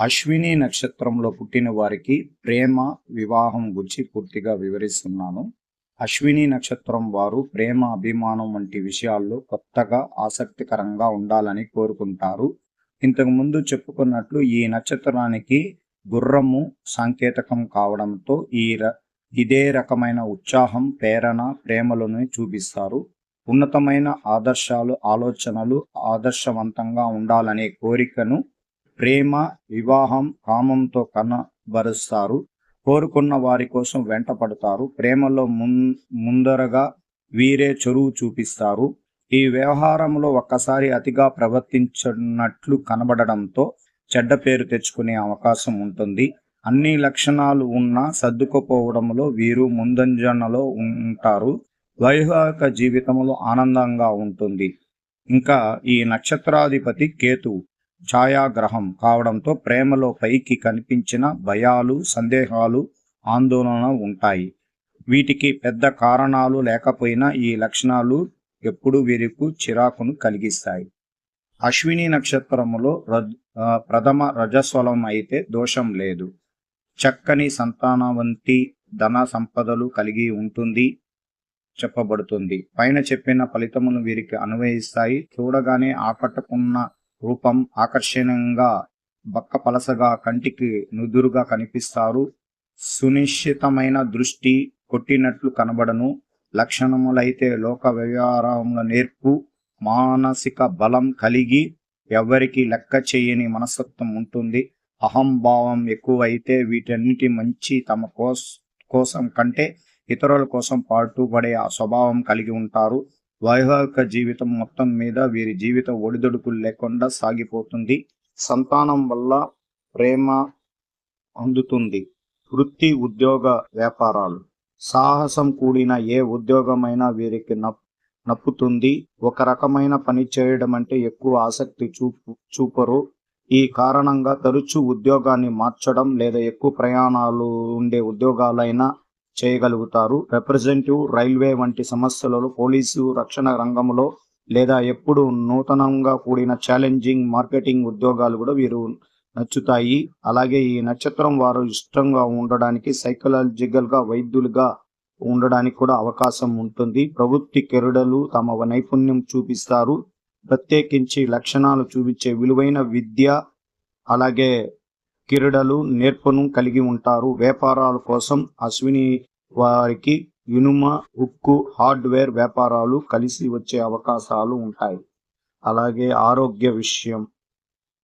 అశ్విని నక్షత్రంలో పుట్టిన వారికి ప్రేమ వివాహం గురించి పూర్తిగా వివరిస్తున్నాను. అశ్విని నక్షత్రం వారు ప్రేమ అభిమానం వంటి విషయాల్లో కొత్తగా ఆసక్తికరంగా ఉండాలని కోరుకుంటారు. ఇంతకు ముందు చెప్పుకున్నట్లు ఈ నక్షత్రానికి గుర్రము సాంకేతకం కావడంతో ఈ ర- ఇదే రకమైన ఉత్సాహం ప్రేరణ ప్రేమలను చూపిస్తారు. ఉన్నతమైన ఆదర్శాలు ఆలోచనలు ఆదర్శవంతంగా ఉండాలనే కోరికను ప్రేమ వివాహం కామంతో కనబరుస్తారు. కోరుకున్న వారి కోసం వెంటపడతారు. ప్రేమలో మున్ ముందరగా వీరే చొరువు చూపిస్తారు. ఈ వ్యవహారంలో ఒక్కసారి అతిగా ప్రవర్తించినట్లు కనబడడంతో చెడ్డ పేరు తెచ్చుకునే అవకాశం ఉంటుంది. అన్ని లక్షణాలు ఉన్నా సర్దుకుపోవడంలో వీరు ముందంజనలో ఉంటారు. వైవాహిక జీవితంలో ఆనందంగా ఉంటుంది. ఇంకా ఈ నక్షత్రాధిపతి కేతువు. ఛాయాగ్రహం కావడంతో ప్రేమలో పైకి కనిపించిన భయాలు సందేహాలు ఆందోళన ఉంటాయి. వీటికి పెద్ద కారణాలు లేకపోయినా ఈ లక్షణాలు ఎప్పుడు వీరికి చిరాకును కలిగిస్తాయి. అశ్విని నక్షత్రములో ప్రథమ రజస్వలం అయితే దోషం లేదు. చక్కని సంతానవంతి ధన సంపదలు కలిగి ఉంటుంది చెప్పబడుతుంది. పైన చెప్పిన ఫలితమును వీరికి అన్వయిస్తాయి. చూడగానే ఆకట్టుకున్న రూపం ఆకర్షణీయంగా బక్క పలసగా కంటికి నుదురుగా కనిపిస్తారు. సునిశ్చితమైన దృష్టి కొట్టినట్లు కనబడను. లక్షణములైతే లోక వ్యవహారముల నేర్పు మానసిక బలం కలిగి ఎవరికి లెక్క చేయని మనస్తత్వం ఉంటుంది. అహంభావం ఎక్కువైతే వీటన్నిటి మంచి తమ కోస్ కోసం కంటే ఇతరుల కోసం పాటుపడే ఆ స్వభావం కలిగి ఉంటారు. వైవాహిక జీవితం మొత్తం మీద వీరి జీవితం ఒడిదొడుకులు లేకుండా సాగిపోతుంది. సంతానం వల్ల ప్రేమ అందుతుంది. వృత్తి ఉద్యోగ వ్యాపారాలు. సాహసం కూడిన ఏ ఉద్యోగమైనా వీరికి నప్పుతుంది. ఒక రకమైన పని చేయడం అంటే ఎక్కువ ఆసక్తి చూపు చూపరు. ఈ కారణంగా తరచూ ఉద్యోగాన్ని మార్చడం లేదా ఎక్కువ ప్రయాణాలు ఉండే ఉద్యోగాలైనా చేయగలుగుతారు. రిప్రజెంటివ్ రైల్వే వంటి సమస్యలలో పోలీసు రక్షణ రంగంలో లేదా ఎప్పుడు నూతనంగా కూడిన ఛాలెంజింగ్ మార్కెటింగ్ ఉద్యోగాలు కూడా వీరు నచ్చుతాయి. అలాగే ఈ నక్షత్రం వారు ఇష్టంగా ఉండడానికి సైకలాజికల్గా వైద్యులుగా ఉండడానికి కూడా అవకాశం ఉంటుంది. ప్రవృత్తి కెరడలు తమ నైపుణ్యం చూపిస్తారు. ప్రత్యేకించి లక్షణాలు చూపించే విలువైన విద్య అలాగే కిరీడలు నేర్పును కలిగి ఉంటారు. వ్యాపారాల కోసం అశ్విని వారికి ఇనుమ ఉక్కు హార్డ్వేర్ వ్యాపారాలు కలిసి వచ్చే అవకాశాలు ఉంటాయి. అలాగే ఆరోగ్య విషయం.